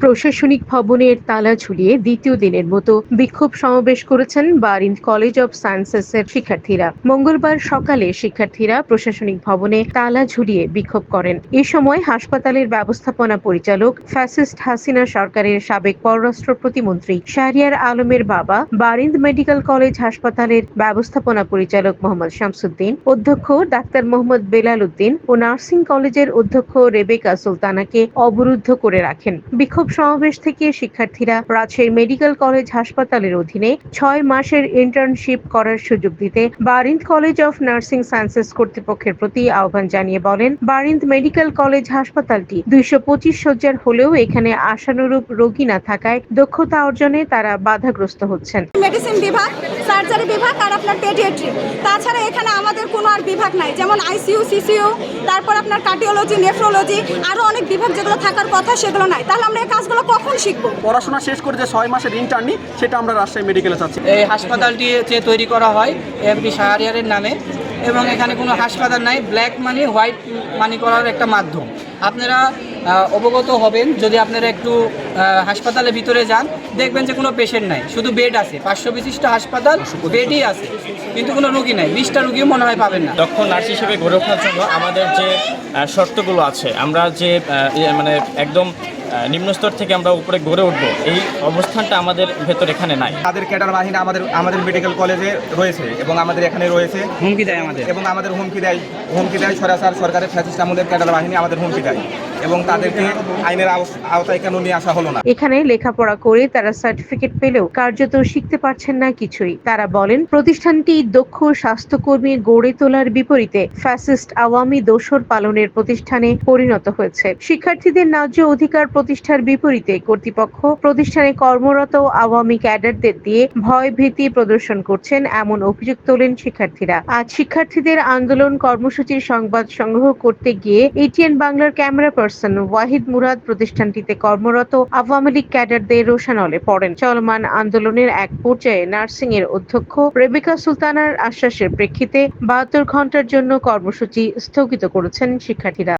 প্রশাসনিক ভবনের তালা ঝুলিয়ে দ্বিতীয় দিনের মতো বিক্ষোভ সমাবেশ করেছেন বারিন্দ কলেজ অব সায়েন্সেসের শিক্ষার্থীরা। মঙ্গলবার সকালে শিক্ষার্থীরা প্রশাসনিক ভবনে তালা ঝুলিয়ে বিক্ষোভ করেন। এ সময় হাসপাতালের ব্যবস্থাপনা পরিচালক ফ্যাসিস্ট হাসিনা সরকারের সাবেক পররাষ্ট্র প্রতিমন্ত্রী শাহরিয়ার আলমের বাবা, বারিন্দ মেডিকেল কলেজ হাসপাতালের ব্যবস্থাপনা পরিচালক মোহাম্মদ শামসুদ্দিন, অধ্যক্ষ ডাক্তার মোহাম্মদ বেলাল উদ্দিন ও নার্সিং কলেজের অধ্যক্ষ রেবেকা সুলতানাকে অবরুদ্ধ করে রাখেন। বিক্ষোভ সমাবেশ থেকে শিক্ষার্থীরা রাজশাহী মেডিকেল কলেজ হাসপাতালের অধীনে ছয় মাসের ইন্টার্নশিপ করার সুযোগ দিতে Barind college of nursing sciences কর্তৃপক্ষের প্রতি আহ্বান জানিয়ে বলেন, বারিন্দ মেডিকেল কলেজ হাসপাতালটি দুইশো পঁচিশ শয্যার হলেও এখানে আশানুরূপ রোগী না থাকায় দক্ষতা অর্জনে তারা বাধাগ্রস্ত হচ্ছেন। মেডিসিন বিভাগ সার্জারি বিভাগ আর আপনার পেডিয়াট্রি তাছাড়া এখানে আমাদের কোনো আর বিভাগ নাই, যেমন আইসিইউ সিসিইউ তারপর আপনার কার্ডিওলজি নেফ্রোলজি আরও অনেক বিভাগ যেগুলো থাকার কথা সেগুলো নাই। তাহলে আমরা কাজগুলো কখন শিখব? পড়াশোনা শেষ করে যে ছয় মাসের ইন্টার্নি সেটা আমরা রাজশাহী মেডিকেলে চাচ্ছি এই হাসপাতালটি যে তৈরি করা হয় এমপি শাহরিয়ারের নামে এবং এখানে কোনো হাসপাতাল নাই ব্ল্যাক মানি হোয়াইট মানি করার একটা মাধ্যম। আপনারা অবগত হবেন যদি আপনারা একটু হাসপাতালের ভিতরে যান দেখবেন যে কোনো পেশেন্ট নাই। শুধু বেড আছে পাঁচশো বিশিষ্ট হাসপাতাল বেডই আছে কিন্তু কোনো রুগী নাই। বিশটা রুগীও মনে হয় পাবেন না। দক্ষ নার্স হিসেবে গড়ে ওঠার জন্য আমাদের যে শর্তগুলো আছে আমরা যে ইয়ে মানে একদম আহ, নিম্ন স্তর থেকে আমরা উপরে গড়ে উঠবো। এই অবস্থানটা আমাদের ভেতর এখানে নাই। তাদের ক্যাডার বাহিনী আমাদের আমাদের মেডিকেল কলেজে রয়েছে এবং আমাদের এখানে রয়েছে। হুমকি দেয় আমাদের। এবং আমাদের হুমকি দেয় হুমকি দেয় সরাসর সরকারের ফ্যাসিস্ট আমাদের ক্যাডার বাহিনী আমাদের হুমকি দেয়। এবং তাদেরকে আইনের আওতায় কেন নিয়ে আসা হলো না? এখানে লেখাপড়া করে তারা সার্টিফিকেট পেলেও কার্যত শিখতে পারছেন না কিছুই। তারা বলেন, প্রতিষ্ঠানটি দক্ষ স্বাস্থ্যকর্মী গড়ে তোলার বিপরীতে ফ্যাসিস্ট আওয়ামী দোসর পালনের প্রতিষ্ঠানে পরিণত হয়েছে। শিক্ষার্থীদের ন্যায্য অধিকার প্রতিষ্ঠার বিপরীতে কর্তৃপক্ষ প্রতিষ্ঠানে কর্মরত আওয়ামী ক্যাডারদের দিয়ে ভয় ভীতি প্রদর্শন করছেন এমন অভিযোগ তোলেন শিক্ষার্থীরা। আজ শিক্ষার্থীদের আন্দোলন কর্মসূচির সংবাদ সংগ্রহ করতে গিয়ে এটিএন বাংলার ক্যামেরা পার্সন ওয়াহিদ মুরাদ প্রতিষ্ঠানটিতে কর্মরত আওয়ামী লীগ ক্যাডারদের রোশানলে পড়েন। চলমান আন্দোলনের এক পর্যায়ে নার্সিং এর অধ্যক্ষ রেবেকা সুলতানার আশ্বাসের প্রেক্ষিতে বাহাত্তর ঘণ্টার জন্য কর্মসূচি স্থগিত করেছেন শিক্ষার্থীরা।